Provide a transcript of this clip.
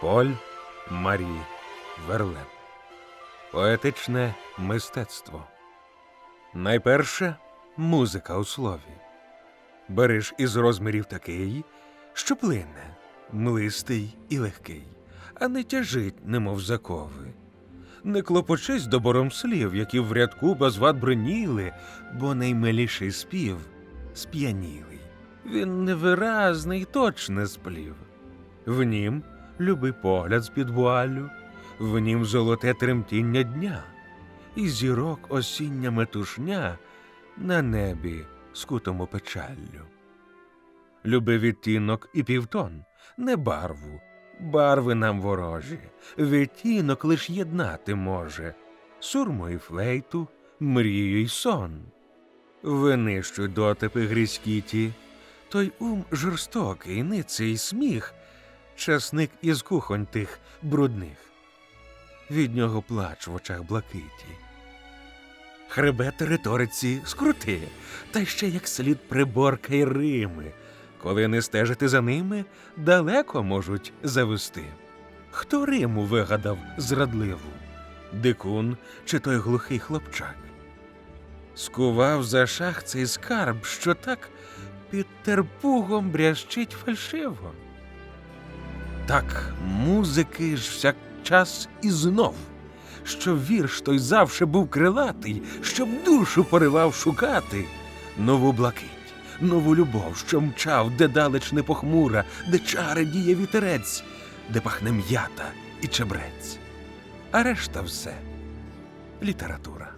Поль Марі Верлен. Поетичне мистецтво. Найперше музика у слові. Береш із розмірів такий, що плине, млистий і легкий, а не тяжить, немов закови. Не клопочись добором слів, які в рядку без вад бриніли, бо наймиліший спів сп'янілий. Він невиразний, точне сплів. В нім любий погляд з-під вуалю, в нім золоте тремтіння дня, і зірок осіння метушня на небі скутому печаллю. Люби відтінок і півтон, не барву, барви нам ворожі, відтінок лиш єднати може, сурму і флейту, мрію й сон. Винищуй дотипи грізькі ті, той ум жорстокий, ниций сміх, часник із кухонь тих брудних. Від нього плач в очах блакиті. Хребет риториці скрути, та ще як слід приборка й рими. Коли не стежити за ними, далеко можуть завести. Хто Риму вигадав зрадливу? Дикун чи той глухий хлопчак? Скував за шах цей скарб, що так під терпугом брящить фальшиво. Так музики ж всяк час і знов, щоб вірш той завше був крилатий, щоб душу поривав шукати, нову блакить, нову любов, що мчав, де далеч не похмура, де чари діє вітерець, де пахне м'ята і чебрець. А решта все література.